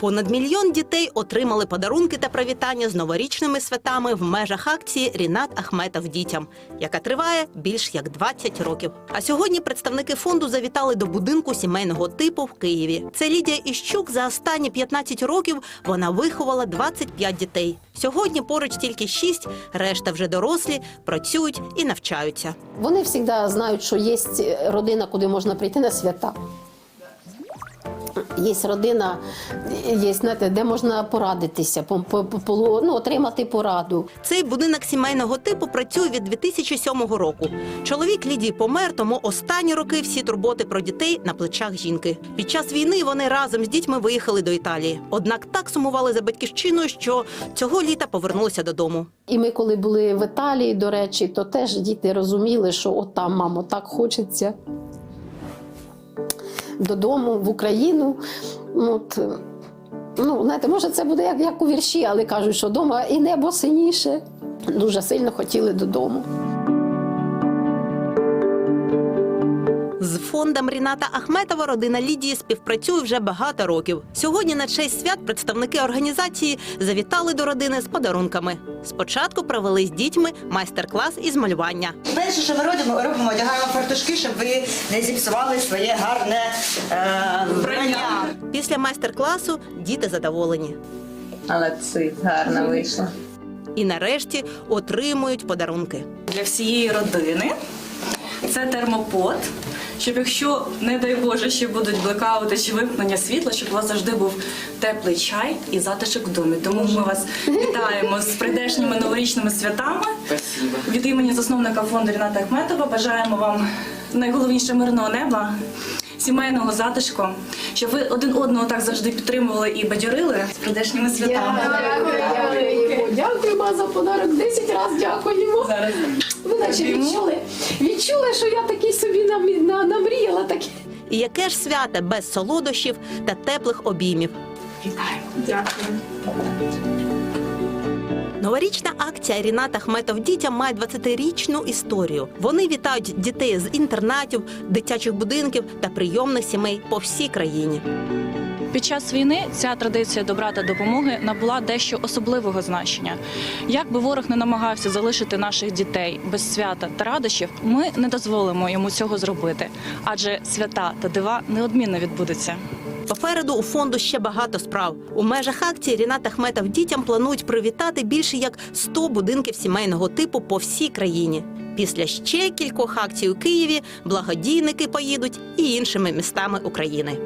Понад мільйон дітей отримали подарунки та привітання з новорічними святами в межах акції Рінат Ахметов дітям, яка триває більш як 20 років. А сьогодні представники фонду завітали до будинку сімейного типу в Києві. Це Лідія Іщук. За останні 15 років вона виховала 25 дітей. Сьогодні поруч тільки 6, решта вже дорослі, працюють і навчаються. Вони завжди знають, що є родина, куди можна прийти на свята. Є родина, є, знаєте, де можна порадитися, по, по, по- ну, отримати пораду. Цей будинок сімейного типу працює від 2007 року. Чоловік Лідії помер, тому останні роки всі турботи про дітей на плечах жінки. Під час війни вони разом з дітьми виїхали до Італії. Однак так сумували за батьківщиною, що цього літа повернулися додому. І ми, коли були в Італії, до речі, то теж діти розуміли, що от там, мамо, так хочеться додому, в Україну. Ну, От, ну, знаєте, може, це буде як, як у вірші, але кажуть, що вдома і небо синіше. Дуже сильно хотіли додому. З фондом Ріната Ахметова родина Лідії співпрацює вже багато років. Сьогодні на честь свят представники організації завітали до родини з подарунками. Спочатку провели з дітьми майстер-клас із малювання. Перше, що ми робимо, робимо, одягаємо фартушки, щоб ви не зіпсували своє гарне е. Після майстер-класу діти задоволені. Молодці, гарно вийшло. І нарешті отримують подарунки. для всієї родини. Це термопод, щоб якщо, не дай Боже, ще будуть блекаути чи вимкнення світла, щоб у вас завжди був теплий чай і затишок в домі. Тому ми вас вітаємо з прийдешніми новорічними святами. Від імені засновника фонду Ріната Ахметова бажаємо вам найголовніше мирного неба. Сімейного затишку, щоб ви один одного так завжди підтримували і бадьорили з прийдешніми святами. Дякуємо за подарок. Десять разів дякуємо. Зараз Ви наче відчули, відчули, що я такий собі намріяла таке. І яке ж свято без солодощів та теплих обіймів. вітаємо. Новорічна акція Ріната Ахметов дітям має 20-річну історію. Вони вітають дітей з інтернатів, дитячих будинків та прийомних сімей по всій країні. Під час війни ця традиція добра та допомоги набула дещо особливого значення. Як би ворог не намагався залишити наших дітей без свята та радощів, ми не дозволимо йому цього зробити, адже свята та дива неодмінно відбудуться. Попереду у фонду ще багато справ. У межах акції Рінат Ахметов дітям планують привітати більше як 100 будинків сімейного типу по всій країні. Після ще кількох акцій у Києві благодійники поїдуть і іншими містами України.